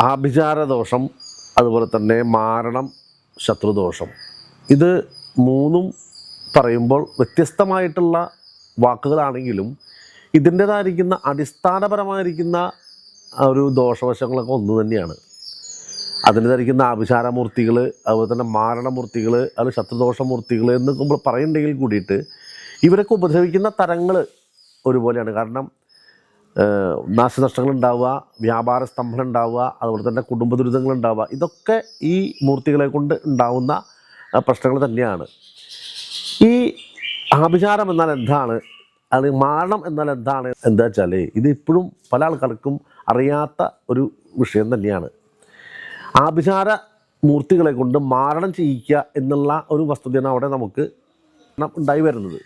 ആഭിചാരദോഷം അതുപോലെ തന്നെ മാരണം ശത്രുദോഷം. ഇത് മൂന്നും പറയുമ്പോൾ വ്യത്യസ്തമായിട്ടുള്ള വാക്കുകളാണെങ്കിലും ഇതിന്റേതായിരിക്കുന്ന അടിസ്ഥാനപരമായിരിക്കുന്ന ഒരു ദോഷവശങ്ങളൊക്കെ ഒന്ന് തന്നെയാണ്. അതിന് ധരിക്കുന്ന ആഭിചാരമൂർത്തികൾ അതുപോലെ തന്നെ മാരണമൂർത്തികൾ അത് ശത്രുദോഷമൂർത്തികൾ എന്ന് നമ്മൾ പറയുന്നുണ്ടെങ്കിൽ കൂടിയിട്ട് ഇവരൊക്കെ ഉപദ്രവിക്കുന്ന തരങ്ങൾ ഒരുപോലെയാണ്. കാരണം നാശനഷ്ടങ്ങൾ ഉണ്ടാവുക വ്യാപാര സ്തംഭനം ഉണ്ടാവുക അതുപോലെ തന്നെ കുടുംബ ദുരിതങ്ങൾ ഉണ്ടാവുക ഇതൊക്കെ ഈ മൂർത്തികളെ കൊണ്ട് ഉണ്ടാവുന്ന പ്രശ്നങ്ങൾ തന്നെയാണ്. ഈ ആഭിചാരം എന്നാൽ എന്താണ്? അത് മാരണം എന്നാൽ എന്താണ്? എന്താ വെച്ചാൽ ഇത് ഇപ്പോഴും പല ആൾക്കാർക്കും അറിയാത്ത ഒരു വിഷയം തന്നെയാണ്. ആഭിചാര മൂർത്തികളെ കൊണ്ട് മാരണം ചെയ്യിക്കുക എന്നുള്ള ഒരു വസ്തുതയാണ് അവിടെ നമുക്ക് ഉണ്ടായി വരുന്നത്.